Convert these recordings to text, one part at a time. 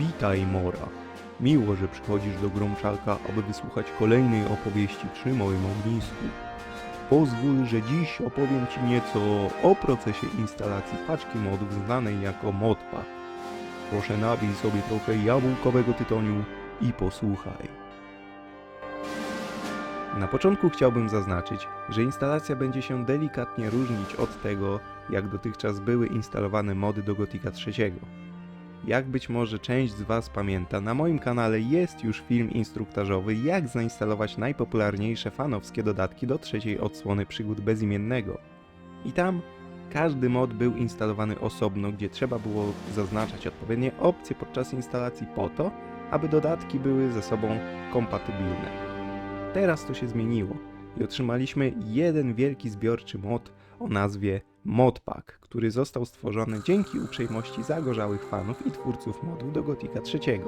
Witaj, Mora. Miło, że przychodzisz do Gromczaka, aby wysłuchać kolejnej opowieści przy moim ognisku. Pozwól, że dziś opowiem Ci nieco o procesie instalacji paczki modów znanej jako modpack. Proszę nabij sobie trochę jabłkowego tytoniu i posłuchaj. Na początku chciałbym zaznaczyć, że instalacja będzie się delikatnie różnić od tego, jak dotychczas były instalowane mody do Gotika III. Jak być może część z Was pamięta, na moim kanale jest już film instruktażowy, jak zainstalować najpopularniejsze fanowskie dodatki do trzeciej odsłony przygód bezimiennego. I tam każdy mod był instalowany osobno, gdzie trzeba było zaznaczać odpowiednie opcje podczas instalacji po to, aby dodatki były ze sobą kompatybilne. Teraz to się zmieniło i otrzymaliśmy jeden wielki zbiorczy mod o nazwie Modpack, który został stworzony dzięki uprzejmości zagorzałych fanów i twórców modów do Gotika III.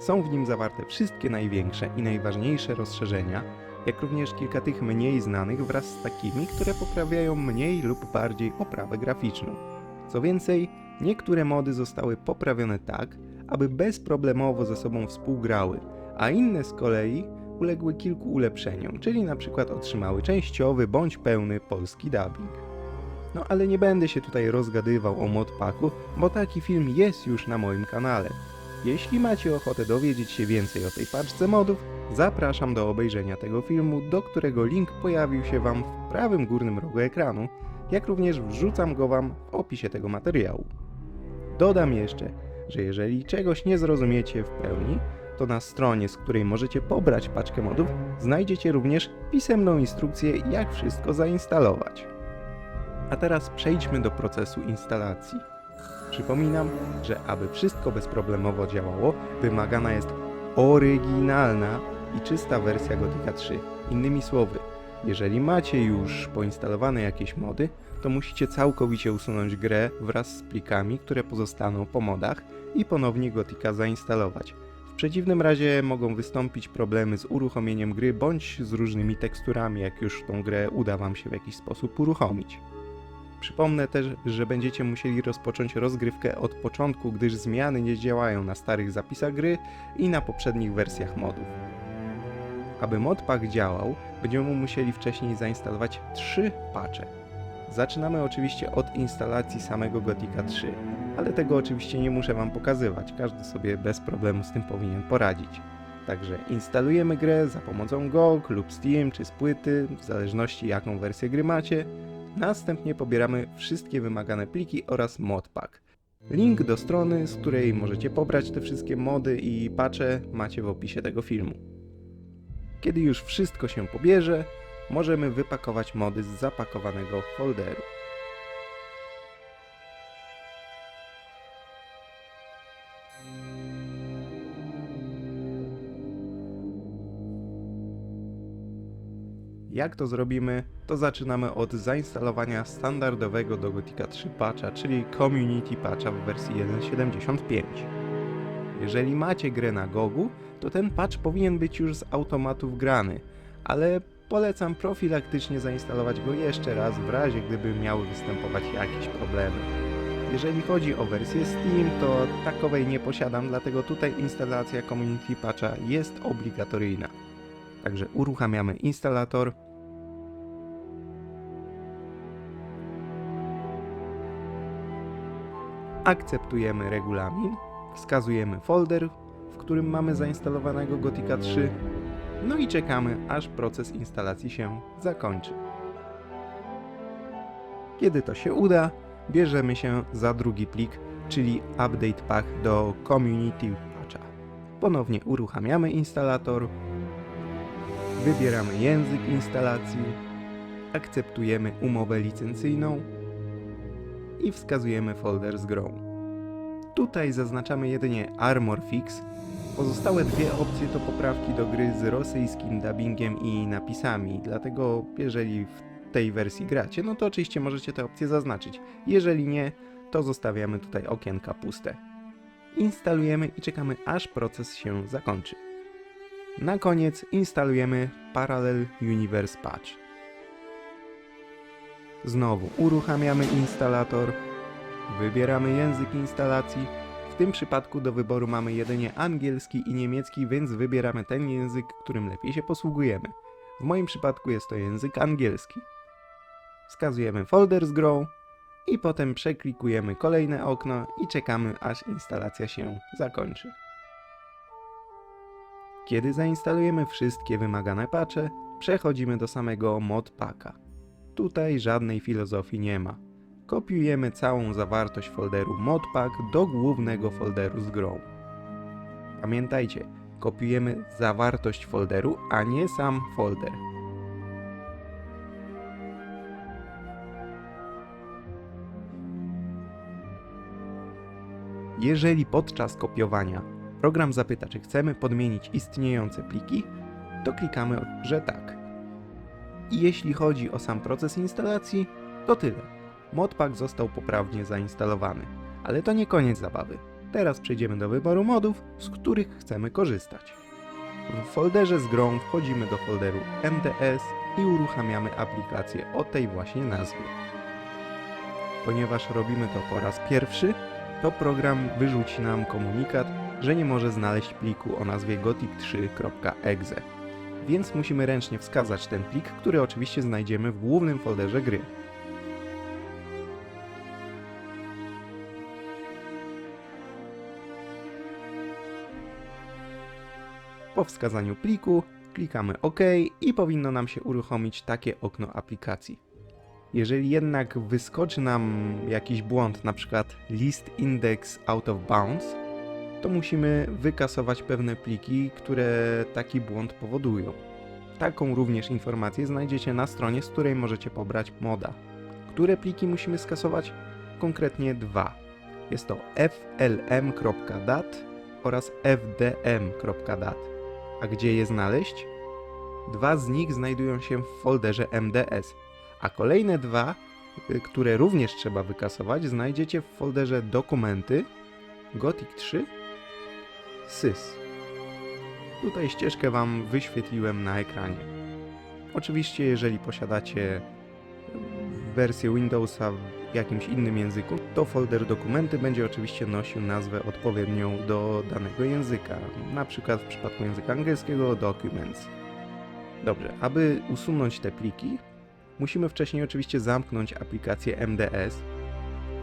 Są w nim zawarte wszystkie największe i najważniejsze rozszerzenia, jak również kilka tych mniej znanych wraz z takimi, które poprawiają mniej lub bardziej oprawę graficzną. Co więcej, niektóre mody zostały poprawione tak, aby bezproblemowo ze sobą współgrały, a inne z kolei uległy kilku ulepszeniom, czyli na przykład otrzymały częściowy bądź pełny polski dubbing. No ale nie będę się tutaj rozgadywał o modpacku, bo taki film jest już na moim kanale. Jeśli macie ochotę dowiedzieć się więcej o tej paczce modów, zapraszam do obejrzenia tego filmu, do którego link pojawił się Wam w prawym górnym rogu ekranu, jak również wrzucam go Wam w opisie tego materiału. Dodam jeszcze, że jeżeli czegoś nie zrozumiecie w pełni, to na stronie, z której możecie pobrać paczkę modów, znajdziecie również pisemną instrukcję, jak wszystko zainstalować. A teraz przejdźmy do procesu instalacji. Przypominam, że aby wszystko bezproblemowo działało, wymagana jest oryginalna i czysta wersja Gotika 3. Innymi słowy, jeżeli macie już poinstalowane jakieś mody, to musicie całkowicie usunąć grę wraz z plikami, które pozostaną po modach i ponownie Gotika zainstalować. W przeciwnym razie mogą wystąpić problemy z uruchomieniem gry bądź z różnymi teksturami, jak już tą grę uda Wam się w jakiś sposób uruchomić. Przypomnę też, że będziecie musieli rozpocząć rozgrywkę od początku, gdyż zmiany nie działają na starych zapisach gry i na poprzednich wersjach modów. Aby modpack działał, będziemy musieli wcześniej zainstalować trzy patche. Zaczynamy oczywiście od instalacji samego Gotika 3, ale tego oczywiście nie muszę Wam pokazywać, każdy sobie bez problemu z tym powinien poradzić. Także instalujemy grę za pomocą GOG lub Steam czy z płyty, w zależności jaką wersję gry macie. Następnie pobieramy wszystkie wymagane pliki oraz modpack. Link do strony, z której możecie pobrać te wszystkie mody i patche macie w opisie tego filmu. Kiedy już wszystko się pobierze, możemy wypakować mody z zapakowanego folderu. Jak to zrobimy? To zaczynamy od zainstalowania standardowego do Gotika 3 patcha, czyli Community Patcha w wersji 1.75. Jeżeli macie grę na Gogu, to ten patch powinien być już z automatu wgrany, ale polecam profilaktycznie zainstalować go jeszcze raz w razie gdyby miały występować jakieś problemy. Jeżeli chodzi o wersję Steam, to takowej nie posiadam, dlatego tutaj instalacja Community Patcha jest obligatoryjna. Także uruchamiamy instalator. Akceptujemy regulamin, wskazujemy folder, w którym mamy zainstalowanego Gotika 3, no i czekamy, aż proces instalacji się zakończy. Kiedy to się uda, bierzemy się za drugi plik, czyli update pack do community patcha. Ponownie uruchamiamy instalator, wybieramy język instalacji, akceptujemy umowę licencyjną i wskazujemy folder z grą. Tutaj zaznaczamy jedynie Armor Fix. Pozostałe dwie opcje to poprawki do gry z rosyjskim dubbingiem i napisami, dlatego jeżeli w tej wersji gracie, no to oczywiście możecie te opcje zaznaczyć. Jeżeli nie, to zostawiamy tutaj okienka puste. Instalujemy i czekamy aż proces się zakończy. Na koniec instalujemy Parallel Universe Patch. Znowu uruchamiamy instalator, wybieramy język instalacji, w tym przypadku do wyboru mamy jedynie angielski i niemiecki, więc wybieramy ten język, którym lepiej się posługujemy. W moim przypadku jest to język angielski. Wskazujemy folder z grą i potem przeklikujemy kolejne okno i czekamy aż instalacja się zakończy. Kiedy zainstalujemy wszystkie wymagane patche, przechodzimy do samego modpacka. Tutaj żadnej filozofii nie ma. Kopiujemy całą zawartość folderu modpack do głównego folderu z grą. Pamiętajcie, kopiujemy zawartość folderu, a nie sam folder. Jeżeli podczas kopiowania program zapyta, czy chcemy podmienić istniejące pliki, to klikamy, że tak. I jeśli chodzi o sam proces instalacji, to tyle. Modpack został poprawnie zainstalowany. Ale to nie koniec zabawy. Teraz przejdziemy do wyboru modów, z których chcemy korzystać. W folderze z grą wchodzimy do folderu MDS i uruchamiamy aplikację o tej właśnie nazwie. Ponieważ robimy to po raz pierwszy, to program wyrzuci nam komunikat, że nie może znaleźć pliku o nazwie gothic3.exe. Więc musimy ręcznie wskazać ten plik, który oczywiście znajdziemy w głównym folderze gry. Po wskazaniu pliku klikamy OK i powinno nam się uruchomić takie okno aplikacji. Jeżeli jednak wyskoczy nam jakiś błąd, na przykład list index out of bounds, to musimy wykasować pewne pliki, które taki błąd powodują. Taką również informację znajdziecie na stronie, z której możecie pobrać moda. Które pliki musimy skasować? Konkretnie dwa. Jest to flm.dat oraz fdm.dat. A gdzie je znaleźć? Dwa z nich znajdują się w folderze MDS, a kolejne dwa, y, które również trzeba wykasować, znajdziecie w folderze dokumenty Gothic 3 sys. Tutaj ścieżkę Wam wyświetliłem na ekranie. Oczywiście, jeżeli posiadacie wersję Windowsa w jakimś innym języku, to folder dokumenty będzie oczywiście nosił nazwę odpowiednią do danego języka, na przykład w przypadku języka angielskiego Documents. Dobrze, aby usunąć te pliki, musimy wcześniej oczywiście zamknąć aplikację MDS,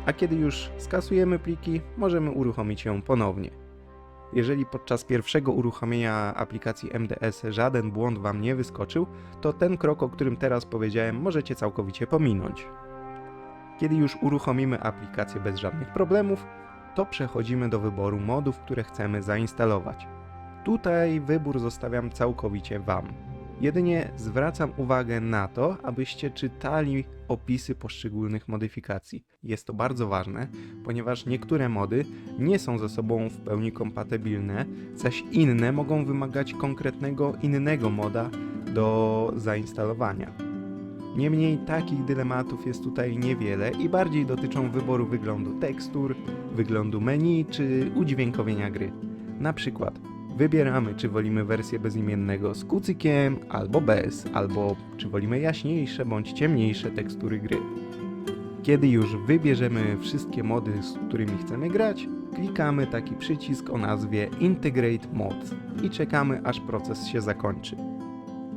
a kiedy już skasujemy pliki, możemy uruchomić ją ponownie. Jeżeli podczas pierwszego uruchomienia aplikacji MDS żaden błąd Wam nie wyskoczył, to ten krok, o którym teraz powiedziałem, możecie całkowicie pominąć. Kiedy już uruchomimy aplikację bez żadnych problemów, to przechodzimy do wyboru modów, które chcemy zainstalować. Tutaj wybór zostawiam całkowicie Wam. Jedynie zwracam uwagę na to, abyście czytali opisy poszczególnych modyfikacji. Jest to bardzo ważne, ponieważ niektóre mody nie są ze sobą w pełni kompatybilne, zaś inne mogą wymagać konkretnego innego moda do zainstalowania. Niemniej takich dylematów jest tutaj niewiele i bardziej dotyczą wyboru wyglądu tekstur, wyglądu menu czy udźwiękowienia gry. Na przykład wybieramy, czy wolimy wersję bezimiennego z kucykiem, albo bez, albo czy wolimy jaśniejsze bądź ciemniejsze tekstury gry. Kiedy już wybierzemy wszystkie mody, z którymi chcemy grać, klikamy taki przycisk o nazwie Integrate Mods i czekamy aż proces się zakończy.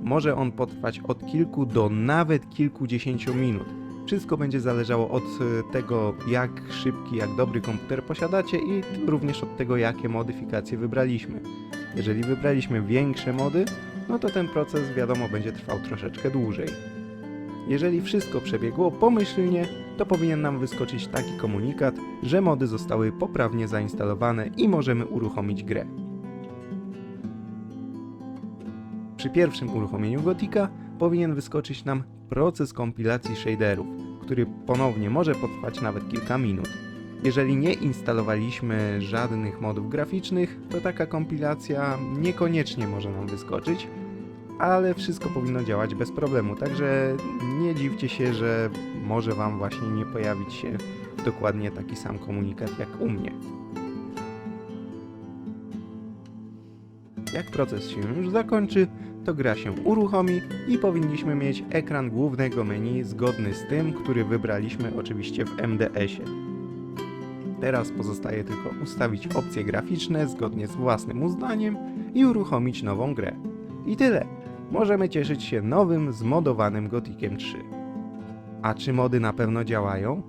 Może on potrwać od kilku do nawet kilkudziesięciu minut. Wszystko będzie zależało od e, tego, jak szybki, jak dobry komputer posiadacie i również od tego, jakie modyfikacje wybraliśmy. Jeżeli wybraliśmy większe mody, no to ten proces wiadomo będzie trwał troszeczkę dłużej. Jeżeli wszystko przebiegło pomyślnie, to powinien nam wyskoczyć taki komunikat, że mody zostały poprawnie zainstalowane i możemy uruchomić grę. Przy pierwszym uruchomieniu Gotika powinien wyskoczyć nam proces kompilacji shaderów, który ponownie może potrwać nawet kilka minut. Jeżeli nie instalowaliśmy żadnych modów graficznych, to taka kompilacja niekoniecznie może nam wyskoczyć, ale wszystko powinno działać bez problemu, także nie dziwcie się, że może Wam właśnie nie pojawić się dokładnie taki sam komunikat jak u mnie. Jak proces się już zakończy, to gra się uruchomi i powinniśmy mieć ekran głównego menu zgodny z tym, który wybraliśmy oczywiście w MDS-ie. Teraz pozostaje tylko ustawić opcje graficzne zgodnie z własnym uznaniem i uruchomić nową grę. I tyle. Możemy cieszyć się nowym, zmodowanym Gothikiem 3. A czy mody na pewno działają?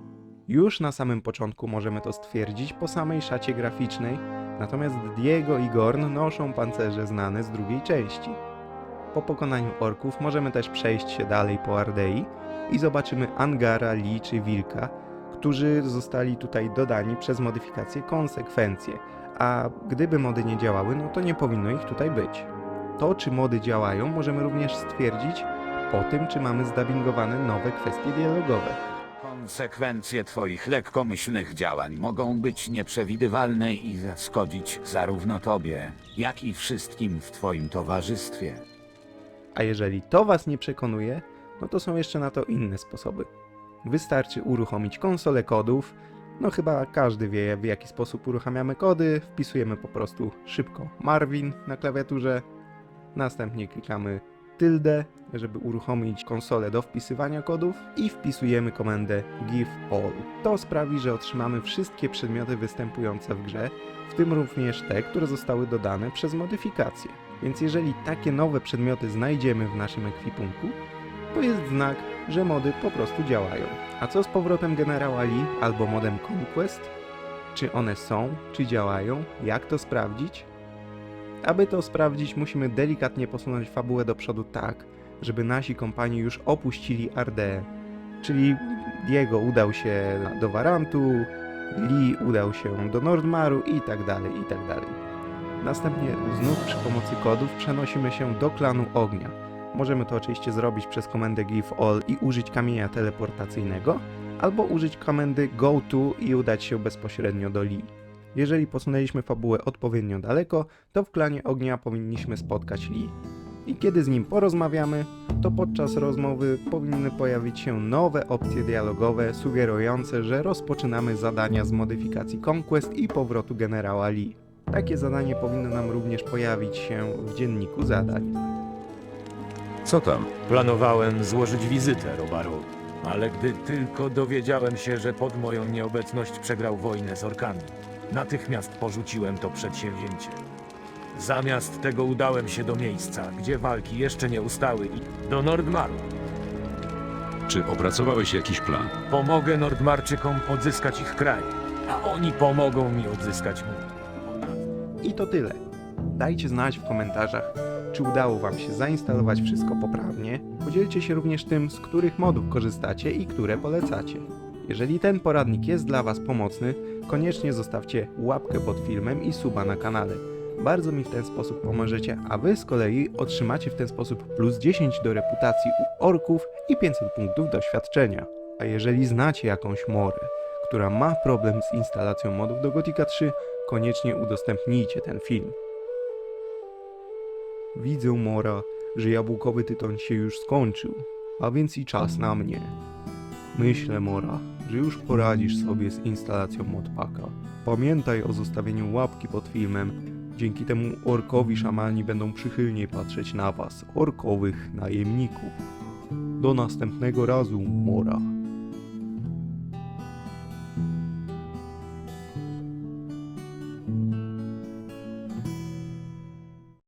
Już na samym początku możemy to stwierdzić po samej szacie graficznej, natomiast Diego i Gorn noszą pancerze znane z drugiej części. Po pokonaniu orków możemy też przejść się dalej po Ardei i zobaczymy Angara, Li czy Wilka, którzy zostali tutaj dodani przez modyfikację konsekwencje, a gdyby mody nie działały, no to nie powinno ich tutaj być. To, czy mody działają, możemy również stwierdzić po tym, czy mamy zdubbingowane nowe kwestie dialogowe. Konsekwencje twoich lekkomyślnych działań mogą być nieprzewidywalne i zaszkodzić zarówno tobie, jak i wszystkim w twoim towarzystwie. A jeżeli to Was nie przekonuje, no to są jeszcze na to inne sposoby. Wystarczy uruchomić konsolę kodów. No chyba każdy wie w jaki sposób uruchamiamy kody. Wpisujemy po prostu szybko Marvin na klawiaturze. Następnie klikamy tilde, żeby uruchomić konsolę do wpisywania kodów i wpisujemy komendę give all. To sprawi, że otrzymamy wszystkie przedmioty występujące w grze, w tym również te, które zostały dodane przez modyfikacje. Więc jeżeli takie nowe przedmioty znajdziemy w naszym ekwipunku, to jest znak, że mody po prostu działają. A co z powrotem generała Lee albo modem Conquest? Czy one są, czy działają? Jak to sprawdzić? Aby to sprawdzić, musimy delikatnie posunąć fabułę do przodu tak, żeby nasi kompani już opuścili Ardeę. Czyli Diego udał się do Warantu, Lee udał się do Nordmaru i tak dalej, i tak dalej. Następnie znów przy pomocy kodów przenosimy się do klanu ognia. Możemy to oczywiście zrobić przez komendę give all i użyć kamienia teleportacyjnego, albo użyć komendy go to i udać się bezpośrednio do Lee. Jeżeli posunęliśmy fabułę odpowiednio daleko, to w klanie ognia powinniśmy spotkać Lee. I kiedy z nim porozmawiamy, to podczas rozmowy powinny pojawić się nowe opcje dialogowe sugerujące, że rozpoczynamy zadania z modyfikacji Conquest i powrotu generała Lee. Takie zadanie powinno nam również pojawić się w dzienniku zadań. Co tam? Planowałem złożyć wizytę Robarowi, ale gdy tylko dowiedziałem się, że pod moją nieobecność przegrał wojnę z orkami, natychmiast porzuciłem to przedsięwzięcie. Zamiast tego udałem się do miejsca, gdzie walki jeszcze nie ustały i do Nordmaru. Czy opracowałeś jakiś plan? Pomogę Nordmarczykom odzyskać ich kraj, a oni pomogą mi odzyskać mój. I to tyle. Dajcie znać w komentarzach, czy udało Wam się zainstalować wszystko poprawnie. Podzielcie się również tym, z których modów korzystacie i które polecacie. Jeżeli ten poradnik jest dla Was pomocny, koniecznie zostawcie łapkę pod filmem i suba na kanale. Bardzo mi w ten sposób pomożecie, a Wy z kolei otrzymacie w ten sposób plus 10 do reputacji u orków i 500 punktów doświadczenia. A jeżeli znacie jakąś morę, która ma problem z instalacją modów do Gotika 3, koniecznie udostępnijcie ten film. Widzę, Mora, że jabłkowy tytoń się już skończył, a więc i czas na mnie. Myślę, Mora, że już poradzisz sobie z instalacją modpaka. Pamiętaj o zostawieniu łapki pod filmem, dzięki temu orkowi szamani będą przychylniej patrzeć na was, orkowych najemników. Do następnego razu, Mora.